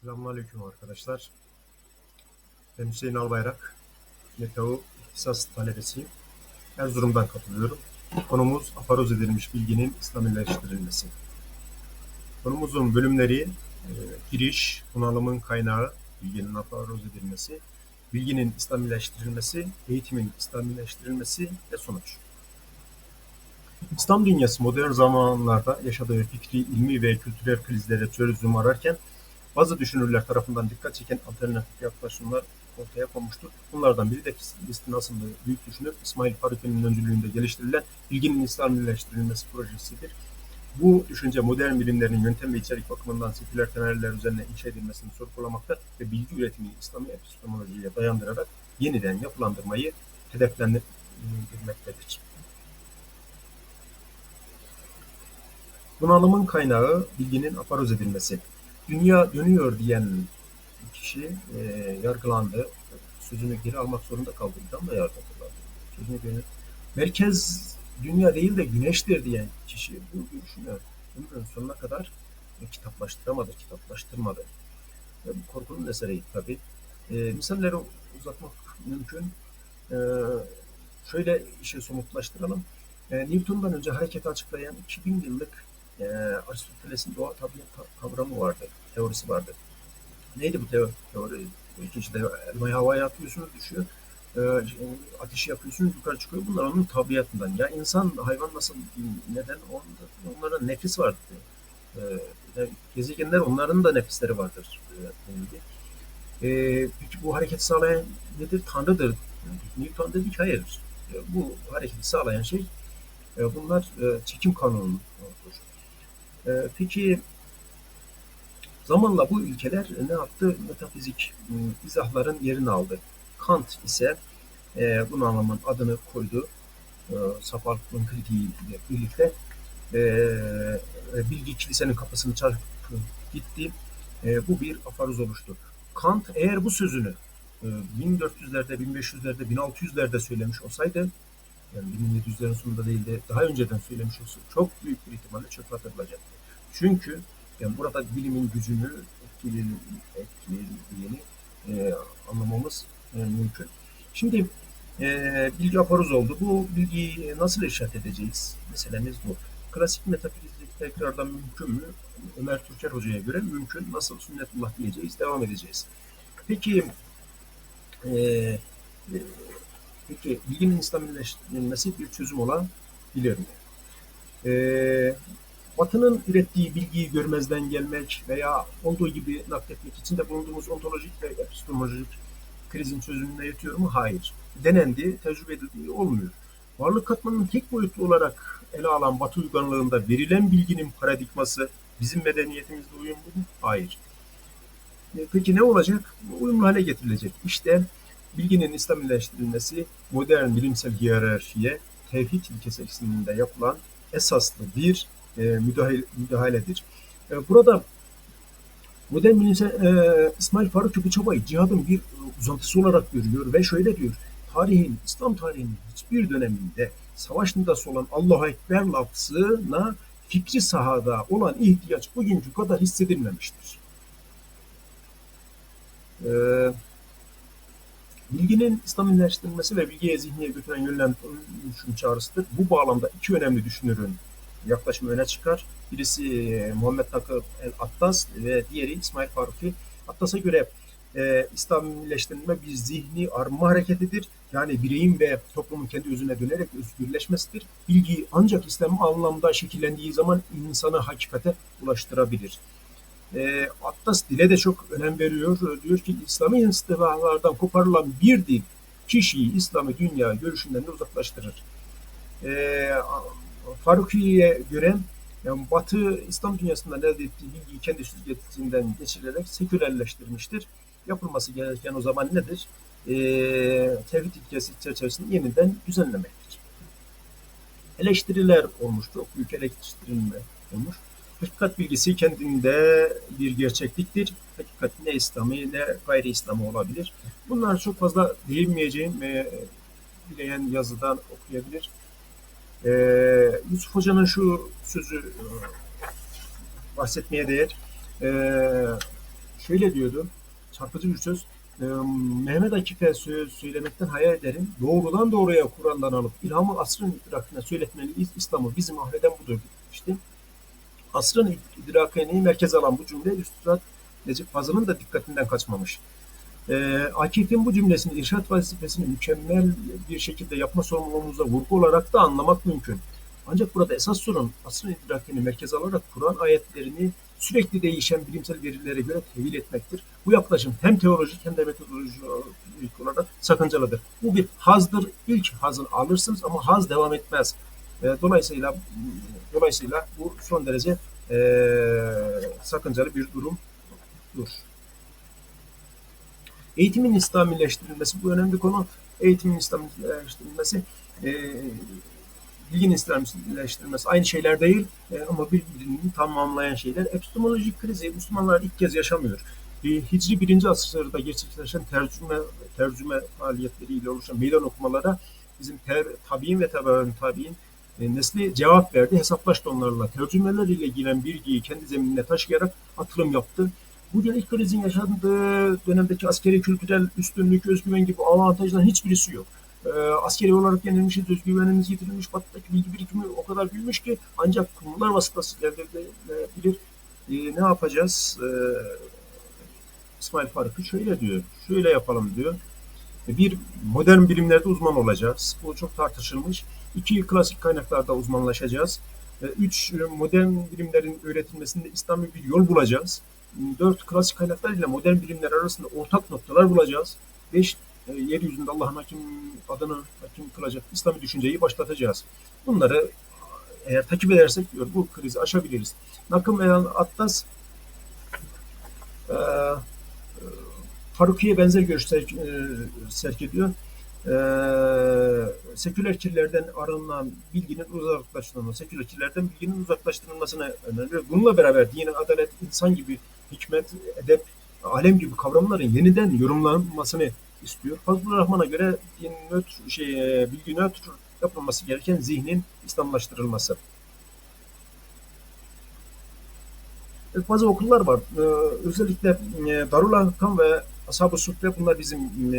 Selamünaleyküm arkadaşlar. Ben Hüseyin Albayrak. Meteo İhtisas talebesiyim. Erzurum'dan katılıyorum. Konumuz afaroz edilmiş bilginin İslamileştirilmesi. Konumuzun bölümleri e, giriş, bunalımın kaynağı, bilginin afaroz edilmesi, bilginin İslamileştirilmesi, eğitimin İslamileştirilmesi ve sonuç. İslam dünyası modern zamanlarda yaşadığı fikri, ilmi ve kültürel krizlere çözüm ararken bazı düşünürler tarafından dikkat çeken alternatif yaklaşımlar ortaya konmuştur. Bunlardan biri de Filistin asıllı büyük düşünür İsmail Farabi'nin öncülüğünde geliştirilen bilginin İslamileştirilmesi projesidir. Bu düşünce modern bilimlerin yöntem ve içerik bakımından seküler temeller üzerine inşa edilmesini sorgulamakta ve bilgi üretimini İslami epistemolojiye dayandırarak yeniden yapılandırmayı hedeflendirmektedir. Bunalımın kaynağı bilginin afaroz edilmesi. Dünya dönüyor diyen kişi e, yargılandı. Sözünü geri almak zorunda kaldı. İdam da yargılandı. Sözünü geri... Merkez dünya değil de güneştir diyen kişi bu görüşünü ömrünün sonuna kadar e, kitaplaştıramadı, kitaplaştırmadı. E, bu korkunun eseri tabii. E, misalleri uzatmak mümkün. E, şöyle işi somutlaştıralım. E, Newton'dan önce hareketi açıklayan 2000 yıllık e, Aristoteles'in doğa tabiat kavramı vardı, teorisi vardı. Neydi bu teori? teori? İkinci de elmayı havaya atıyorsunuz düşüyor. E, ateşi yapıyorsunuz yukarı çıkıyor. Bunlar onun tabiatından. Ya insan, hayvan nasıl, neden? Onda, onların nefis vardı. E, gezegenler onların da nefisleri vardır. E, peki bu hareketi sağlayan nedir? Tanrı'dır. Newton dedi ki hayır. E, bu hareketi sağlayan şey e, bunlar e, çekim kanunudur. E, peki zamanla bu ilkeler ne yaptı? Metafizik e, izahların yerini aldı. Kant ise e, bunun anlamın adını koydu. E, Safalk'ın kritiğiyle birlikte e, bilgi kilisenin kapısını çarpıp gitti. E, bu bir afarız oluştu. Kant eğer bu sözünü e, 1400'lerde, 1500'lerde, 1600'lerde söylemiş olsaydı yani 1700'lerin sonunda değil de daha önceden söylemiş olsa çok büyük bir ihtimalle çöpe atılacaktı. Çünkü yani burada bilimin gücünü etkilediğini e, anlamamız e, mümkün. Şimdi e, bilgi afaruz oldu. Bu bilgiyi nasıl işaret edeceğiz? Meselemiz bu. Klasik metafizik tekrardan mümkün mü? Ömer Türker Hoca'ya göre mümkün. Nasıl sünnetullah diyeceğiz? Devam edeceğiz. Peki e, e, peki bilginin İslamileştirilmesi bir çözüm olabilir mi? E, Batı'nın ürettiği bilgiyi görmezden gelmek veya olduğu gibi nakletmek için de bulunduğumuz ontolojik ve epistemolojik krizin çözümüne yetiyor mu? Hayır. Denendi, tecrübe edildiği olmuyor. Varlık katmanının tek boyutlu olarak ele alan Batı uygarlığında verilen bilginin paradigması bizim medeniyetimizle uyumlu mu? Hayır. E, peki ne olacak? Uyumlu hale getirilecek. İşte bilginin İslamileştirilmesi modern bilimsel hiyerarşiye tevhid ilkesinde yapılan esaslı bir e, müdahale, müdahaledir. E, burada modern bilimse e, İsmail Faruk çabayı cihadın bir uzantısı olarak görüyor ve şöyle diyor. Tarihin, İslam tarihinin hiçbir döneminde savaş nidası olan Allahu Ekber lafzına fikri sahada olan ihtiyaç bugünkü kadar hissedilmemiştir. Ee, bilginin İslamileştirilmesi ve bilgiye zihniye götüren yönlendirilmişin çağrısıdır. Bu bağlamda iki önemli düşünürün yaklaşımı öne çıkar. Birisi e, Muhammed Takı El Attas ve diğeri İsmail Faruki. Attas'a göre e, İslamileştirilme bir zihni arma hareketidir. Yani bireyin ve toplumun kendi özüne dönerek özgürleşmesidir. Bilgi ancak İslam anlamda şekillendiği zaman insanı hakikate ulaştırabilir. E, Attas dile de çok önem veriyor. Diyor ki İslami istilalardan koparılan bir dil kişiyi İslami dünya görüşünden de uzaklaştırır. E, Faruki'ye göre yani Batı İslam dünyasından elde ettiği bilgiyi kendi süzgecinden geçirerek sekülerleştirmiştir. Yapılması gereken o zaman nedir? E, tevhid ilkesi çerçevesinde yeniden düzenlemektir. Eleştiriler olmuş, çok büyük eleştirilme olmuş. Hakikat bilgisi kendinde bir gerçekliktir. Hakikat ne İslami ne gayri İslami olabilir. Bunlar çok fazla değinmeyeceğim. E, bileyen yazıdan okuyabilir. Ee, Yusuf Hoca'nın şu sözü e, bahsetmeye değer. Ee, şöyle diyordu, çarpıcı bir söz. E, Mehmet Akif'e söz söylemekten hayal ederim. Doğrudan doğruya Kur'an'dan alıp ilhamı asrın idrakine söyletmeliyiz. İslam'ı bizim ahleden budur demişti. Asrın idrakini merkez alan bu cümle Üstad Necip Fazıl'ın da dikkatinden kaçmamış. E, Akif'in bu cümlesini irşat vazifesini mükemmel bir şekilde yapma sorumluluğumuza vurgu olarak da anlamak mümkün. Ancak burada esas sorun asrın idrakini merkez alarak Kur'an ayetlerini sürekli değişen bilimsel verilere göre tevil etmektir. Bu yaklaşım hem teolojik hem de metodolojik olarak sakıncalıdır. Bu bir hazdır. İlk hazını alırsınız ama haz devam etmez. E, dolayısıyla dolayısıyla bu son derece e, sakıncalı bir durumdur. Eğitimin İslamileştirilmesi bu önemli konu. Eğitimin İslamileştirilmesi e, bilginin İslamileştirilmesi aynı şeyler değil e, ama birbirini tamamlayan şeyler. Epistemolojik krizi Müslümanlar ilk kez yaşamıyor. E, Hicri birinci asırda gerçekleşen tercüme tercüme faaliyetleriyle oluşan meydan okumalara bizim ter, tabi'in ve tabi'in tabi'in e, nesli cevap verdi, hesaplaştı onlarla. Tercümeler ile ilgilenen bilgiyi kendi zeminine taşıyarak atılım yaptı. Bugün ilk krizin yaşandığı dönemdeki askeri kültürel üstünlük, özgüven gibi avantajların hiçbirisi yok. E, askeri olarak yenilmişiz, özgüvenimiz yitirilmiş, batıdaki bilgi birikimi o kadar büyümüş ki ancak kurumlar vasıtasıyla elde edilebilir. E, ne yapacağız? E, İsmail Faruk'u şöyle diyor, şöyle yapalım diyor. Bir, modern bilimlerde uzman olacağız. Bu çok tartışılmış. İki, klasik kaynaklarda uzmanlaşacağız. Üç, modern bilimlerin öğretilmesinde İslami bir yol bulacağız. Dört, klasik kaynaklar ile modern bilimler arasında ortak noktalar bulacağız. Beş, yeryüzünde Allah'ın hakim adını hakim kılacak İslami düşünceyi başlatacağız. Bunları eğer takip edersek diyor bu krizi aşabiliriz. Nakım Elan Attas e, Faruki'ye benzer görüş serk, e, serk. E, seküler kirlerden arınan bilginin uzaklaştırılması, seküler kirlerden bilginin uzaklaştırılmasına öneriyor. Bununla beraber din, adalet, insan gibi hikmet, edep, alem gibi kavramların yeniden yorumlanmasını istiyor. Fazlur Rahman'a göre din nötr, şey, bilgi nötr yapılması gereken zihnin İslamlaştırılması. Bazı okullar var. Ee, özellikle e, Darul Arkam ve Ashab-ı Suhbe bunlar bizim e,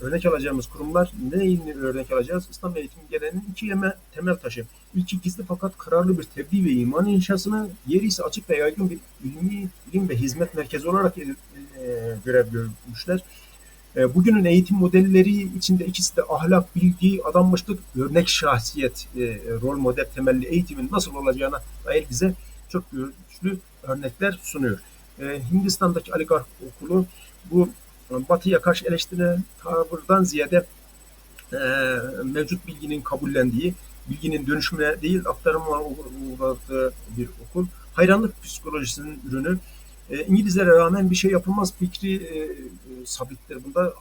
örnek alacağımız kurumlar. Neyini örnek alacağız? İslam eğitimi geleneğinin iki yeme temel taşı. İlki gizli fakat kararlı bir tebliğ ve iman inşasını, diğeri ise açık ve yaygın bir ilmi, ilim ve hizmet merkezi olarak e, görev görmüşler. E, bugünün eğitim modelleri içinde ikisi de ahlak, bilgi, adanmışlık, örnek şahsiyet, e, rol model temelli eğitimin nasıl olacağına dair bize çok güçlü örnekler sunuyor. E, Hindistan'daki Aligarh okulu bu batıya karşı eleştirilen tavırdan ziyade e, mevcut bilginin kabullendiği, bilginin dönüşümüne değil aktarıma uğradığı bir okul. Hayranlık psikolojisinin ürünü. E, İngilizlere rağmen bir şey yapılmaz fikri e, sabittir. Bunda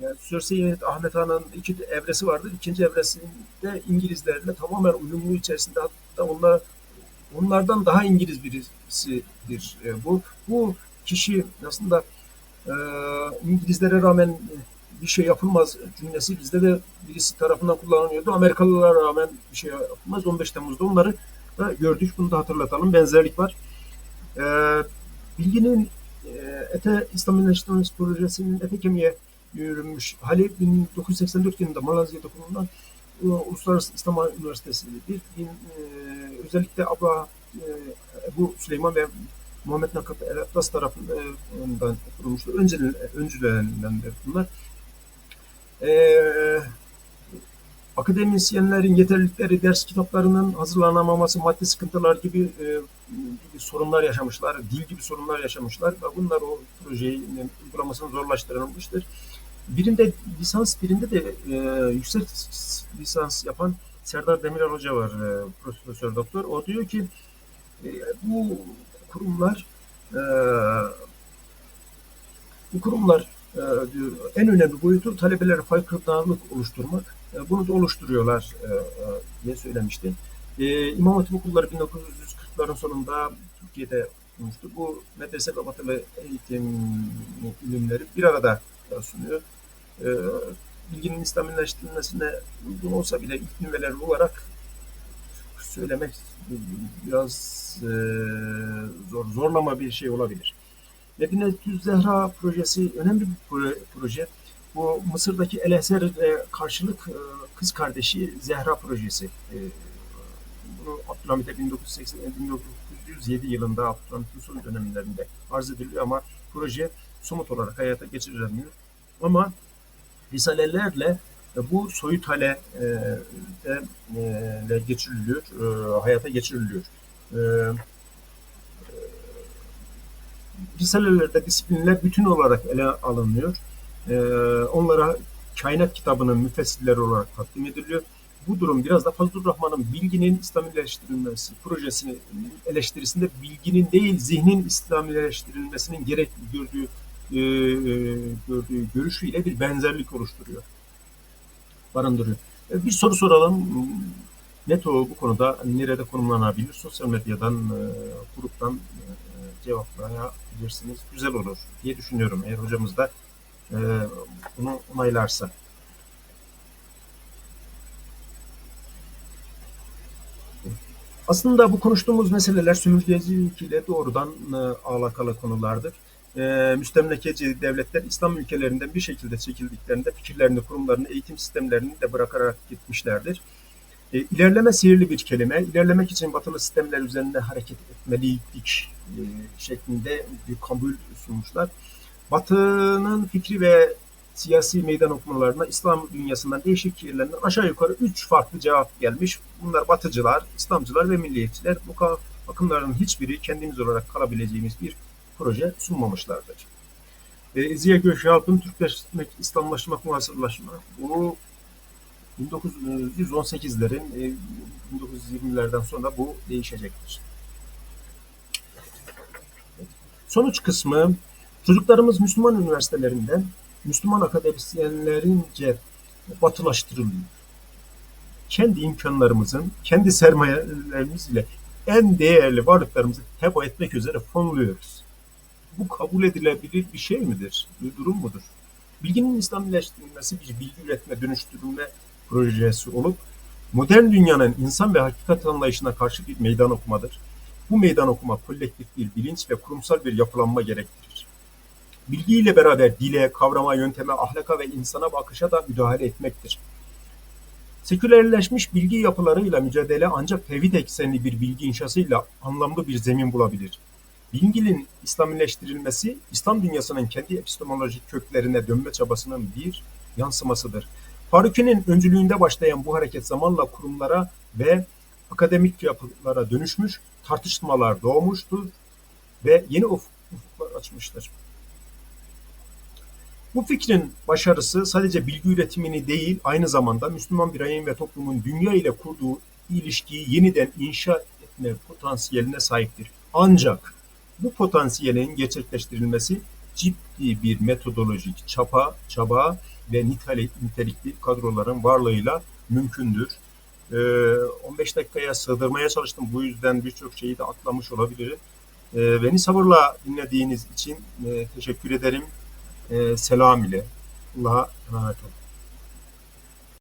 yani Cersei Ahmet Han'ın iki evresi vardır. İkinci evresinde İngilizlerle tamamen uyumlu içerisinde hatta onlar onlardan daha İngiliz birisidir e, bu. Bu kişi aslında e, İngilizlere rağmen bir şey yapılmaz cümlesi bizde de birisi tarafından kullanılıyordu. Amerikalılara rağmen bir şey yapılmaz. 15 Temmuz'da onları da gördük. Bunu da hatırlatalım. Benzerlik var. E, bilginin e, ETE İslamileştirilmesi projesinin ete kemiğe yürümüş hali 1984 yılında Malezya'da kurulan Uluslararası İslam Üniversitesi'dir. Din, e, özellikle Abra, e, Ebu Süleyman ve Muhammed Nakıp El Atlas tarafından kurulmuştur. Önceden, öncülerindendir bunlar. E, akademisyenlerin yeterlilikleri, ders kitaplarının hazırlanamaması, maddi sıkıntılar gibi, e, gibi sorunlar yaşamışlar, dil gibi sorunlar yaşamışlar ve bunlar o projenin uygulamasını zorlaştırılmıştır. Birinde lisans, birinde de e, yüksek lisans yapan Serdar Demirel Hoca var, e, profesör doktor. O diyor ki e, bu kurumlar e, bu kurumlar e, diyor, en önemli boyutu talebelere farkındalık oluşturmak. E, bunu da oluşturuyorlar e, e, diye söylemişti. E, İmam Hatip okulları 1940'ların sonunda Türkiye'de olmuştu. Bu medrese ve batılı eğitim ilimleri bir arada sunuyor. E, bilginin İslamileştirilmesine uygun olsa bile ilk olarak söylemek biraz e, zor, zorlama bir şey olabilir. Medine-Tüz Zehra projesi önemli bir proje. Bu Mısır'daki El Ezher'e karşılık e, kız kardeşi Zehra projesi. E, bunu Abdülhamit'e 1980, 1907 yılında Abdülhamit'in son dönemlerinde arz ediliyor ama proje somut olarak hayata geçirilemiyor. Ama risalelerle bu soyut hale e, de, e, geçiriliyor, e, hayata geçiriliyor. E, risalelerde disiplinler bütün olarak ele alınıyor. E, onlara kainat kitabının müfessirleri olarak takdim ediliyor. Bu durum biraz da Fazlur Rahman'ın bilginin İslamileştirilmesi projesini eleştirisinde bilginin değil zihnin İslamileştirilmesinin gerek gördüğü e, gördüğü görüşüyle bir benzerlik oluşturuyor. Barındırıyor. E, bir soru soralım. Neto bu konuda nerede konumlanabilir? Sosyal medyadan, e, gruptan e, cevaplayabilirsiniz. Güzel olur diye düşünüyorum eğer hocamız da bunu onaylarsa. Aslında bu konuştuğumuz meseleler sömürgecilik ile doğrudan alakalı konulardır. E, müstemlekeci devletler İslam ülkelerinden bir şekilde çekildiklerinde fikirlerini, kurumlarını, eğitim sistemlerini de bırakarak gitmişlerdir. E, ilerleme sihirli bir kelime. İlerlemek için batılı sistemler üzerinde hareket etmeliydik e, şeklinde bir kabul sunmuşlar. Batı'nın fikri ve siyasi meydan okumalarına İslam dünyasından değişik yerlerinden aşağı yukarı üç farklı cevap gelmiş. Bunlar Batıcılar, İslamcılar ve milliyetçiler. Bu bakımların hiçbiri kendimiz olarak kalabileceğimiz bir proje sunmamışlardır. E, Ziya Gökalp'ın Türkleşmek, İslamlaşmak, muhasırlaşmak bu 1918'lerin 1920'lerden sonra bu değişecektir. Sonuç kısmı çocuklarımız Müslüman üniversitelerinde Müslüman akademisyenlerince batılaştırılıyor. Kendi imkanlarımızın, kendi sermayelerimizle en değerli varlıklarımızı heba etmek üzere fonluyoruz. Bu kabul edilebilir bir şey midir? Bir durum mudur? Bilginin İslamileştirilmesi bir bilgi üretme, dönüştürülme projesi olup modern dünyanın insan ve hakikat anlayışına karşı bir meydan okumadır. Bu meydan okuma kolektif bir bilinç ve kurumsal bir yapılanma gerektirir. Bilgiyle beraber dile, kavrama, yönteme, ahlaka ve insana bakışa da müdahale etmektir. Sekülerleşmiş bilgi yapılarıyla mücadele ancak tevhid eksenli bir bilgi inşasıyla anlamlı bir zemin bulabilir. Bilginin İslamileştirilmesi, İslam dünyasının kendi epistemolojik köklerine dönme çabasının bir yansımasıdır. Faruki'nin öncülüğünde başlayan bu hareket zamanla kurumlara ve akademik yapılara dönüşmüş, tartışmalar doğmuştur ve yeni ufuklar açmıştır. Bu fikrin başarısı sadece bilgi üretimini değil, aynı zamanda Müslüman bireyin ve toplumun dünya ile kurduğu ilişkiyi yeniden inşa etme potansiyeline sahiptir. Ancak bu potansiyelin gerçekleştirilmesi ciddi bir metodolojik çapa, çaba ve nitelikli kadroların varlığıyla mümkündür. 15 dakikaya sığdırmaya çalıştım. Bu yüzden birçok şeyi de atlamış olabilirim. Beni sabırla dinlediğiniz için teşekkür ederim. Selam ile. Allah'a emanet olun.